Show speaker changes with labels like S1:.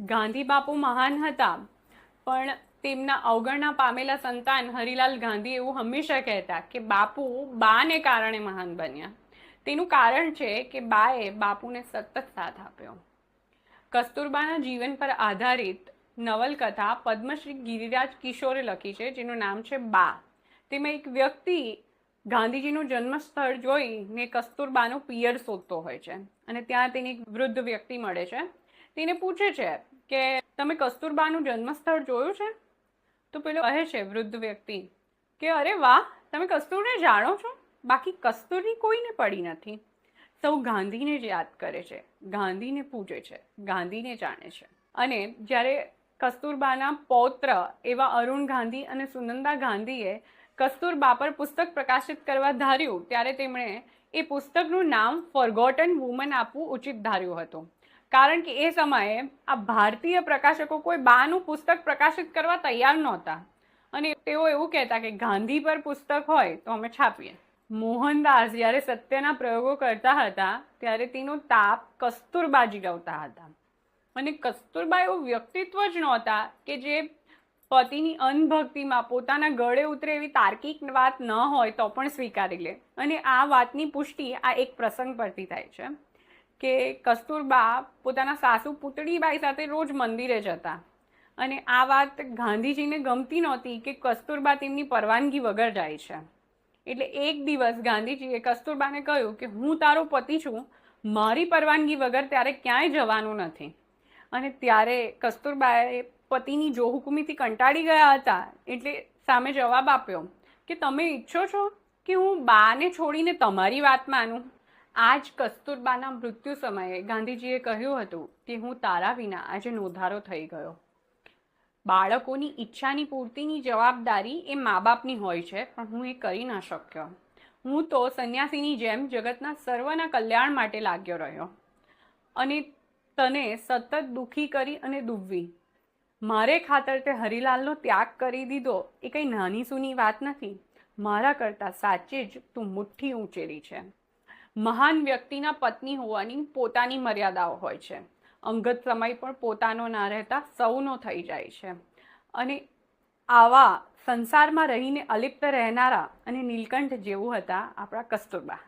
S1: ગાંધી બાપુ મહાન હતા. પણ તેમના અવગણના પામેલા સંતાન હરિલાલ ગાંધી એવું હંમેશા કહેતા કે બાપુ બાને કારણે મહાન બન્યા. તેનું કારણ છે કે બાએ બાપુને સતત સાથ આપ્યો. કસ્તુરબાના જીવન પર આધારિત નવલકથા પદ્મશ્રી ગિરિરાજ કિશોરે લખી છે, જેનું નામ છે બા. તેમાં એક વ્યક્તિ ગાંધીજીનું જન્મસ્થળ જોઈને કસ્તુરબાનું પિયર શોધતો હોય છે અને ત્યાં તેને એક વૃદ્ધ વ્યક્તિ મળે છે. તેને પૂછે છે કે, તમે કસ્તુરબાનું જન્મસ્થળ જોયું છે? તો પેલો કહે છે વૃદ્ધ વ્યક્તિ કે, અરે વાહ, તમે કસ્તુરને જાણો છો? બાકી કસ્તુરની કોઈને પડી નથી. સૌ ગાંધીને જ યાદ કરે છે. ગાંધીને પૂજે છે. ગાંધીને જાણે છે. અને જ્યારે કસ્તુરબાના પૌત્ર એવા અરુણ ગાંધી અને સુનંદા ગાંધીએ કસ્તુરબા પર પુસ્તક પ્રકાશિત કરવા ધાર્યું, ત્યારે તેમણે એ પુસ્તકનું નામ ફોરગોટન વુમન આપવું ઉચિત ધાર્યું હતું. કારણ કે એ સમયે આ ભારતીય પ્રકાશકો કોઈ બાનું પુસ્તક પ્રકાશિત કરવા તૈયાર નહોતા. અને તેઓ એવું કહેતા કે ગાંધી પર પુસ્તક હોય તો અમે છાપીએ. મોહનદાસ જ્યારે સત્યના પ્રયોગો કરતા હતા, ત્યારે તેનો તાપ કસ્તુરબાજી ગાવતા હતા. અને કસ્તુરબા એવું વ્યક્તિત્વ જ નહોતા કે જે પતિની અનભક્તિમાં પોતાના ગળે ઉતરે એવી તાર્કિક વાત ન હોય તો પણ સ્વીકારી લે. અને આ વાતની પુષ્ટિ આ એક પ્રસંગ પરથી થાય છે. કે કસ્તુરબા પોતાના સાસુ પુતળીબાઈ સાથે રોજ મંદિરે જતા. અને આ વાત ગાંધીજીને ગમતી નહોતી કે કસ્તુરબા તેમની પરવાનગી વગર જાય છે. એટલે એક દિવસ ગાંધીજીએ કસ્તુરબાને કહ્યું કે હું તારો પતિ છું, મારી પરવાનગી વગર ત્યારે ક્યાંય જવાનું નથી. અને ત્યારે કસ્તુરબાએ પતિની જોહુકમીથી કંટાળી ગયા હતા, એટલે સામે જવાબ આપ્યો કે તમે ઈચ્છો છો કે હું બાને છોડીને તમારી વાત માનું? આ જ કસ્તુરબાના મૃત્યુ સમયે ગાંધીજીએ કહ્યું હતું કે હું તારા વિના આજે નોધારો થઈ ગયો. બાળકોની ઈચ્છાની પૂર્તિની જવાબદારી એ મા બાપની હોય છે, પણ હું એ કરી ના શક્યો. હું તો સંન્યાસીની જેમ જગતના સર્વના કલ્યાણ માટે લાગ્યો રહ્યો અને તને સતત દુઃખી કરી અને દુભવી મારે ખાતર તે હરિલાલનો ત્યાગ કરી દીધો એ કંઈ નાની સૂની વાત નથી. મારા કરતાં સાચે જ તું મુઠ્ઠી ઊંચેલી છે. મહાન વ્યક્તિના પત્ની હોવાની પોતાની મર્યાદાઓ હોય છે. અંગત સમય પણ પોતાનો ના રહેતા સૌનો થઈ જાય છે. અને આવા સંસારમાં રહીને અલિપ્ત રહેનારા અને નીલકંઠ જેવું હતા આપણા કસ્તુરબા.